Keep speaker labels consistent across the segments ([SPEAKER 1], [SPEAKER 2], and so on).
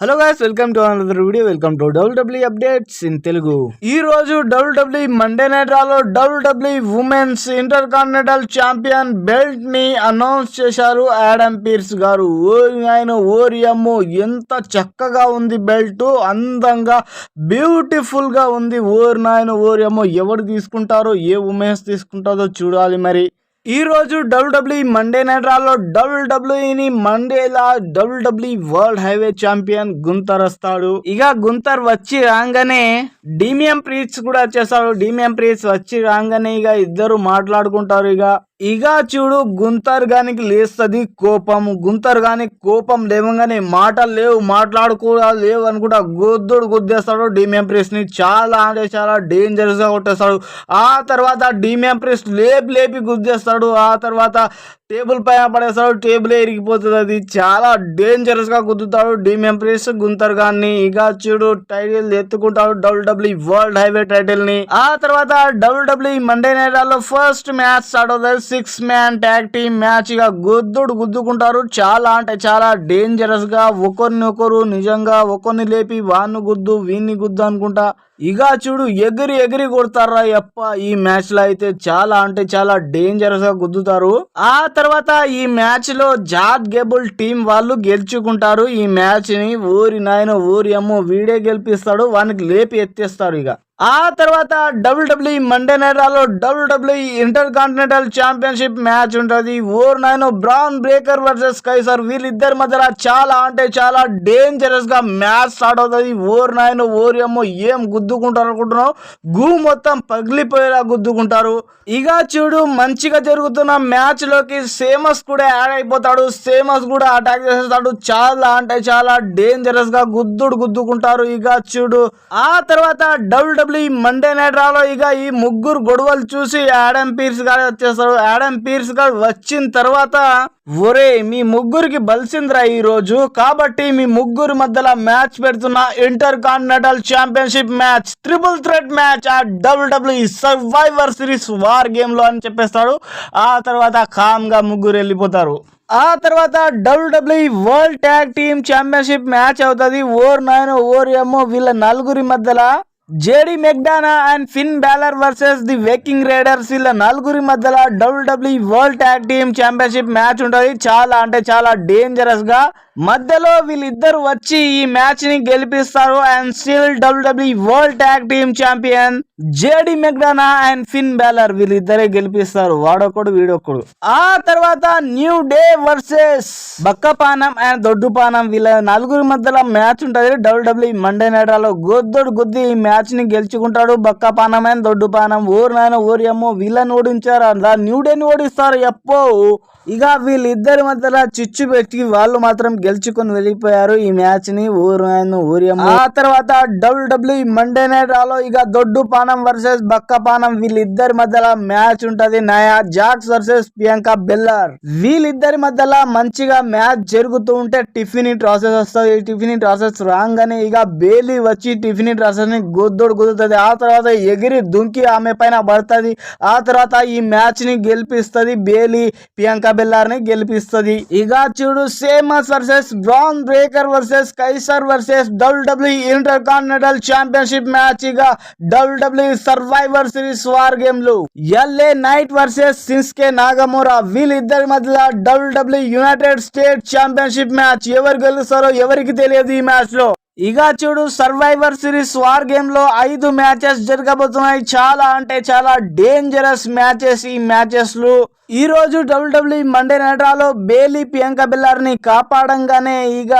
[SPEAKER 1] Hello guys welcome to another video welcome to WWE updates in Telugu ఈ రోజు W W Monday night రాలో WWE women's intercontinental champion బెల్ట్ని announce చేశారు Adam Pearce గారు. ఓరి ఆయన ఓరి ఎంత చక్కగా ఉంది బెల్ట్ అందంగా బ్యూటిఫుల్గా ఉంది. ఓరి నాయన ఓరి ఎవరు తీసుకుంటారో ఏ ఉమెన్స్ తీసుకుంటారో చూడాలి మరి. ఈ రోజు డబ్ల్యూడబ్ల్యూ మండే నైట్ రాలో డబ్ల్యూడబ్ల్యూఈని Mandela WW world highway champion Gunther వస్తాడు. ఇక గుంతర్ వచ్చి రాగానే డీమియం ప్రీట్స్ కూడా వచ్చేస్తాడు. డీమియం ప్రీట్స్ వచ్చి రాగానే ఇక ఇద్దరు మాట్లాడుకుంటారు ఇక. ఇక చూడు గుంతర్ లేస్తుంది కోపం గుంతర్గాని కోపం లేవగానే మాటలు లేవు మాట్లాడుకోవడాలు లేవు అనుకుంటా గుద్దుడు గుద్దేస్తాడు. డీమియం చాలా అంటే చాలా డేంజరస్గా కొట్టేస్తాడు. ఆ తర్వాత డీమెంప్రెస్ లేపి లేపి గుద్దేస్తాడు. ఆ తర్వాత టేబుల్ పైన పడేస్తాడు టేబుల్ ఇరిగిపోతుంది అది. చాలా డేంజరస్గా గుద్దుతాడు. డీమ్ ఎంప్రెస్ గుంతర్ గాన్ని. ఇక చూడు టైటిల్ ఎత్తుకుంటాడు డబ్ల్యూడబ్ల్యూ వరల్డ్ హైవే టైటిల్ని ఆ తర్వాత WW Monday night first match start అవుతుంది. Six man tag team match. ఇక గుద్దుడు గుద్దుకుంటారు. చాలా అంటే చాలా డేంజరస్గా ఒకరిని ఒకరు నిజంగా ఒకరిని లేపి వాన్ని గుద్దు వీన్ని గుద్దు అనుకుంటా. ఇక చూడు ఎగిరి ఎగిరి కొడతారా యప్ప ఈ మ్యాచ్లో అయితే. చాలా అంటే చాలా డేంజరస్గా గుద్దుతారు. ఆ తర్వాత తర్వాత ఈ మ్యాచ్లో జాద్ గేబుల్ టీం వాళ్ళు గెలుచుకుంటారు. ఈ మ్యాచ్ని ఊరి నాయన ఊరి అమ్మ వీడే గెలిపిస్తాడు. వానికి లేపి ఎత్తేస్తారు ఇక. ఆ తర్వాత డబ్ల్యూడబ్ల్యూ మండే నైట్రాలో W W intercontinental championship match ఉంటుంది. ఓర్ నైన్ బ్రౌన్ బ్రేకర్ వర్సెస్ కైసర్ వీళ్ళిద్దరి మధ్యలో చాలా అంటే చాలా డేంజరస్గా మ్యాచ్ స్టార్ట్ అవుతుంది. ఓర్ నైన్ ఓర్ ఏమో ఏం గుద్దుకుంటారు అనుకుంటున్నావు? గూ మొత్తం పగిలిపోయేలా గుద్దుకుంటారు. ఇక చూడు మంచిగా జరుగుతున్న మ్యాచ్లోకి సేమస్ కూడా యాడ్ అయిపోతాడు. సేమస్ కూడా అటాక్ చేసేస్తాడు. చాలా అంటే చాలా డేంజరస్గా గుద్దుడు గుద్దుకుంటారు. ఇక చూడు ఆ తర్వాత డబ్ల్యూడబ్ల్యూ ఈ మండే నైట్ రాలో ఇక ఈ ముగ్గురు గొడవలు చూసి యాడమ్ పీర్స్ గారు వచ్చేస్తారు యాడమ్ పీర్స్ గారు వచ్చిన తర్వాత ఒరే మీ ముగ్గురికి బలిసిందిరా ఈ రోజు. కాబట్టి మీ ముగ్గురు మధ్యలో మ్యాచ్ పెడుతున్న intercontinental championship match triple threat match ఆ డబ్ల్యూడబ్ల్యూ సర్వైవర్ సిరీస్ వార్ గేమ్లో అని చెప్పేస్తాడు. ఆ తర్వాత కామ్గా ముగ్గురు వెళ్ళిపోతారు. ఆ తర్వాత WW world tag team championship match అవుతుంది. ఓర్ నైన్ ఓర్ ఎమ్మో వీళ్ళ నలుగురి మధ్యలో JD McDonagh and Finn Balor versus the waking Raiders ఇలా నలుగురి మధ్యలో WW world tag team championship match ఉంటుంది. చాలా అంటే చాలా డేంజరస్గా మధ్యలో వీళ్ళిద్దరు వచ్చి ఈ మ్యాచ్ని గెలిపిస్తారు and still WW world tag team champion JD McDonagh and Finn Balor వీళ్ళిద్దరే గెలిపిస్తారు. వాడొకడు వీడొకడు. ఆ తర్వాత న్యూ డే వర్సెస్ బక్కపానం అండ్ దొడ్డుపానం వీళ్ళ నలుగురు మధ్యలో మ్యాచ్ ఉంటుంది. డబ్ల్యూడబ్ల్యూ మండే నైట్రాలో గొద్దొడు గొద్ది ఈ మ్యాచ్ని గెలుచుకుంటాడు బక్కపానం అండ్ దొడ్డుపానం. ఊరు నాయన ఊరి అమ్మో వీళ్ళని ఓడించారు. అలా న్యూ డేని ఓడిస్తారు ఎప్పో. ఇక వీళ్ళిద్దరి మధ్యలో చిచ్చు పెట్టి వాళ్ళు మాత్రం గెలుచుకొని వెళ్ళిపోయారు ఈ మ్యాచ్ని ఊరు ఆయన ఊరి ఆ తర్వాత డబ్ల్యూడబ్ల్యూ మండే నైట్ రాలో ఇక దొడ్డు పానం వర్సెస్ బక్క పానం వీళ్ళిద్దరి మధ్యలో మ్యాచ్ ఉంటది. నయా జాక్స్ వర్సెస్ ప్రియాంక బెల్లర్. వీళ్ళిద్దరి మధ్యలో మంచిగా మ్యాచ్ జరుగుతూ ఉంటే టిఫిన్ ప్రాసెస్ వస్తుంది. ఈ టిఫిన్ ప్రాసెస్ రాగానే ఇక బేలీ వచ్చి టిఫిన్ ప్రాసెస్ని గుద్దుడు గుద్దుతుంది. ఆ తర్వాత ఎగిరి దుంకి ఆమె పైన పడుతుంది. ఆ తర్వాత ఈ మ్యాచ్ని గెలిపిస్తుంది. బేలీ ప్రియాంక బెల్లార్ని గెలిపిస్తుంది. ఇక చూడు Sheamus versus Bron Breakker versus Kaiser versus WWE intercontinental championship మ్యాచ్గా WWE Survivor Series war గేమ్లు. LA Knight versus Shinsuke Nakamura వీళ్ళిద్దరి మధ్య WWE United State championship match ఎవరు గెలుస్తారో ఎవరికి తెలియదు ఈ మ్యాచ్లో. ఇక చూడు సర్వైవర్ సిరీస్ వార్ గేమ్లో ఐదు మ్యాచెస్ జరగబోతున్నాయి. చాలా అంటే చాలా డేంజరస్ మ్యాచెస్. ఈ మ్యాచెస్లు ఈ రోజు డబ్ల్యూడబ్ల్యూ మండే నైట్రాలో బేలీ ప్రియాంక బిల్లార్ని కాపాడంగానే ఇక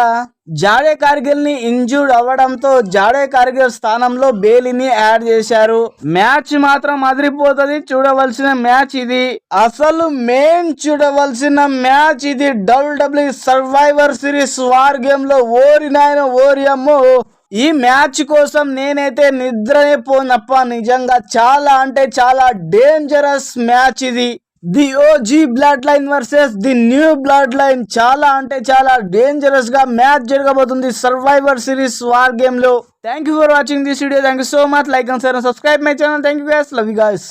[SPEAKER 1] జాడే కార్గిల్ని ఇంజూర్డ్ అవ్వడంతో జాడే కార్గిల్ స్థానంలో బేలీని యాడ్ చేశారు. మ్యాచ్ మాత్రం అదిరిపోతుంది చూడవలసిన మ్యాచ్ ఇది. అసలు మెయిన్ చూడవలసిన మ్యాచ్ ఇది. డబ్ల్యూడబ్ల్యూ సర్వైవర్ సిరీస్ వార్ గేమ్లో ఓరి నాయన ఓరి అమ్మో ఈ మ్యాచ్ కోసం నేనైతే నిద్రనే పోనప్ప. నిజంగా చాలా అంటే చాలా డేంజరస్ మ్యాచ్ ఇది. The OG Bloodline versus the new Bloodline చాలా అంటే చాలా డేంజరస్గా మ్యాచ్ జరగబోతుంది సర్వైవర్ సిరీస్ వార్ గేమ్లో. Thank you for watching this video thank you so much like and share subscribe my channel thank you guys love you guys